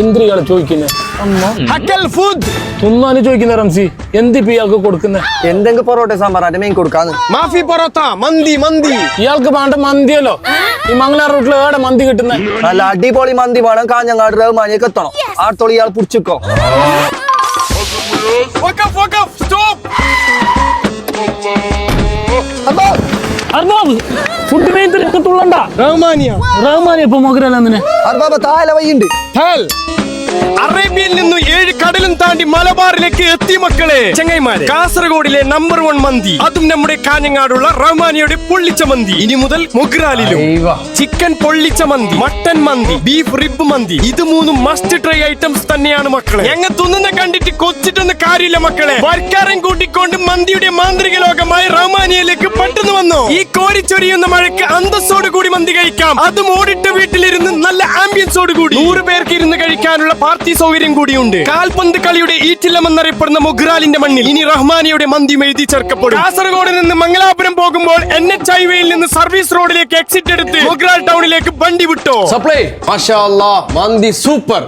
ഇന്ദ്രിയാണ് ചോദിക്കുന്നത് ഹക്കൽ തിന്നാന് ചോദിക്കുന്ന റംസി. എന്ത് ഇപ്പൊ ഇയാൾക്ക് കൊടുക്കുന്ന? എന്തെങ്കിലും പൊറോട്ട സാമ്പാർ അതിന്റെ മെയിൻ കൊടുക്കാന്ന്. മാഫി പൊറോട്ട മന്തി മന്തി. ഇയാൾക്ക് വേണ്ട മന്തിയല്ലോ. ഈ മംഗലാർ റൂട്ടിൽ ഏടെ മന്തി കിട്ടുന്ന? നല്ല അടിപൊളി മന്തി വേണം. കാഞ്ഞങ്ങാട് റഹ്മാനിയൊക്കെ എത്തണം. ആടത്തോളം ഇയാൾ പിടിച്ചിക്കോ. സ്റ്റോപ്പ് അർബാബ് ഫുഡ് മേത്ത് റഹ്മാനിയ. റഹ്മാനിയ ഇപ്പൊ മോഹൻലാലിനെ അർബാബ് അറേബ്യയിൽ നിന്നും ഏഴ് കടലും താണ്ടി മലബാറിലേക്ക് എത്തി മക്കളെ. ചെങ്ങൈമാരെ. കാസർഗോഡിലെ നമ്പർ വൺ മന്തി. അതും നമ്മുടെ കാഞ്ഞങ്ങാടുള്ള റഹ്മാനിയുടെ പൊള്ളിച്ച മന്തി. ഇനി മുതൽ മൊഗ്രാലിലും ചിക്കൻ പൊള്ളിച്ച മന്തി മട്ടൻ മന്തി ബീഫ് റിബ് മന്തി. ഇത് മൂന്നും മസ്റ്റ് ട്രൈ ഐറ്റംസ് തന്നെയാണ് മക്കളെ. ഞങ്ങൾ തിന്നുന്ന കണ്ടിട്ട് കൊച്ചിട്ടൊന്നും കാര്യമില്ല മക്കളെ. വർക്കാരം കൂട്ടിക്കൊണ്ട് മന്തിയുടെ മാന്ത്രിക ലോകമായി റഹ്മാനിയയിലേക്ക് ഈ കോരിച്ചൊരിയുന്ന മഴയ്ക്ക് അന്തസ്സോട് കൂടി മന്തി കഴിക്കാം. അത് മോടിട്ട് വീട്ടിലിരുന്ന് നല്ല ആംബിയൻസോട് കൂടി. നൂറ് പേർക്ക് ഇരുന്ന് കഴിക്കാനുള്ള പാർട്ടി സൗകര്യം കൂടിയുണ്ട്. കാൽപന്ത് കളിയുടെ ഈറ്റില്ലം എന്നറിയപ്പെടുന്ന മുഗ്രാലിന്റെ മണ്ണിൽ ഇനി റഹ്മാനിയുടെ മന്തി എഴുതി ചേർക്കപ്പെടും. കാസർഗോഡ് നിന്ന് മംഗലാപുരം പോകുമ്പോൾ എൻ എച്ച് ഹൈവേയിൽ നിന്ന് സർവീസ് റോഡിലേക്ക് എക്സിറ്റ് എടുത്ത് മുഗ്രാൽ ടൗണിലേക്ക് വണ്ടി വിട്ടോ. സപ്ലൈ മന്തി സൂപ്പർ.